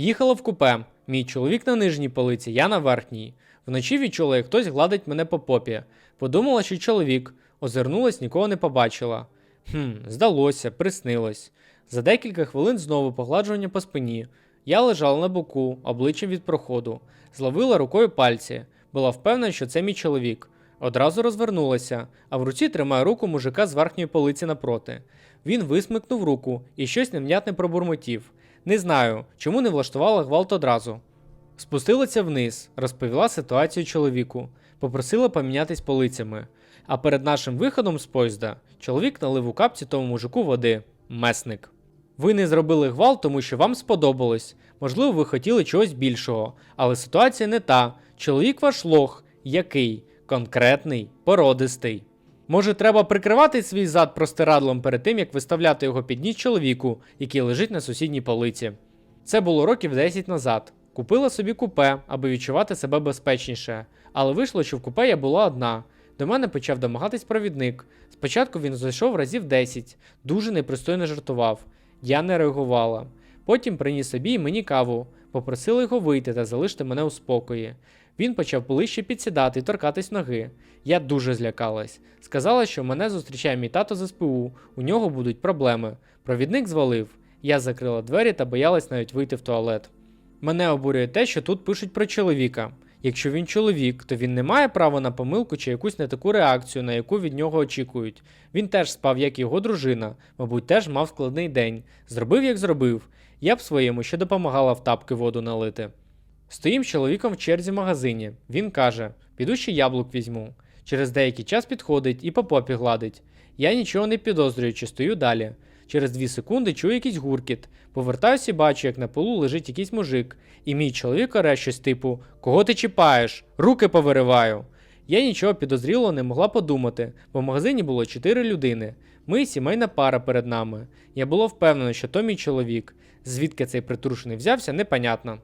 Їхала в купе. Мій чоловік на нижній полиці, я на верхній. Вночі відчула, як хтось гладить мене по попі. Подумала, що чоловік. Озирнулась, нікого не побачила. Хм, здалося, приснилось. За декілька хвилин знову погладжування по спині. Я лежала на боку, обличчям від проходу, зловила рукою пальці, була впевнена, що це мій чоловік. Одразу розвернулася, а в руці тримає руку мужика з верхньої полиці напроти. Він висмикнув руку і щось невнятне пробурмотів. Не знаю, чому не влаштувала гвалт одразу. Спустилася вниз, розповіла ситуацію чоловіку, попросила помінятись полицями. А перед нашим виходом з поїзда чоловік налив у капці тому мужику води. Месник. Ви не зробили гвалт, тому що вам сподобалось. Можливо, ви хотіли чогось більшого, але ситуація не та. Чоловік ваш лох, який конкретний, породистий. Може, треба прикривати свій зад простирадлом перед тим, як виставляти його під ніс чоловіку, який лежить на сусідній полиці. Це було років 10 назад. Купила собі купе, аби відчувати себе безпечніше, але вийшло, що в купе я була одна. До мене почав домагатись провідник. Спочатку він зайшов разів 10, дуже непристойно жартував. Я не реагувала. Потім приніс собі і мені каву, попросила його вийти та залишити мене у спокої. Він почав ближче підсідати і торкатись ноги. Я дуже злякалась. Сказала, що мене зустрічає мій тато з СПУ, у нього будуть проблеми. Провідник звалив. Я закрила двері та боялась навіть вийти в туалет. Мене обурює те, що тут пишуть про чоловіка. Якщо він чоловік, то він не має права на помилку чи якусь не таку реакцію, на яку від нього очікують. Він теж спав, як його дружина, мабуть, теж мав складний день. Зробив, як зробив. Я б своєму ще допомагала в тапки воду налити. Стоїм з чоловіком в черзі в магазині. Він каже: піду ще яблук візьму. Через деякий час підходить і по попі гладить. Я нічого не підозрюю, чи стою далі. Через дві секунди чую якийсь гуркіт. Повертаюся і бачу, як на полу лежить якийсь мужик, і мій чоловік оре щось типу: Кого ти чіпаєш? Руки повириваю. Я нічого підозрілого не могла подумати, бо в магазині було чотири людини. Ми сімейна пара перед нами. Я була впевнена, що то мій чоловік. Звідки цей притрушений взявся, непонятно.